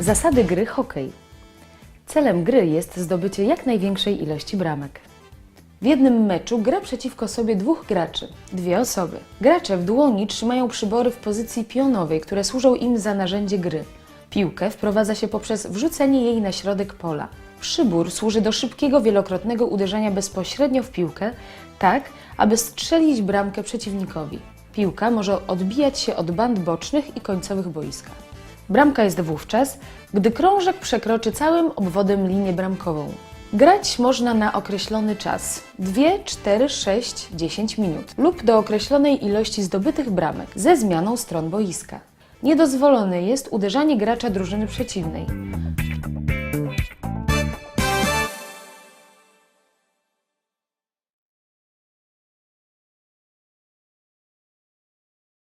Zasady gry hokej. Celem gry jest zdobycie jak największej ilości bramek. W jednym meczu gra przeciwko sobie dwóch graczy, dwie osoby. Gracze w dłoni trzymają przybory w pozycji pionowej, które służą im za narzędzie gry. Piłkę wprowadza się poprzez wrzucenie jej na środek pola. Przybór służy do szybkiego, wielokrotnego uderzenia bezpośrednio w piłkę, tak aby strzelić bramkę przeciwnikowi. Piłka może odbijać się od band bocznych i końcowych boiska. Bramka jest wówczas, gdy krążek przekroczy całym obwodem linię bramkową. Grać można na określony czas 2, 4, 6, 10 minut lub do określonej ilości zdobytych bramek ze zmianą stron boiska. Niedozwolone jest uderzanie gracza drużyny przeciwnej.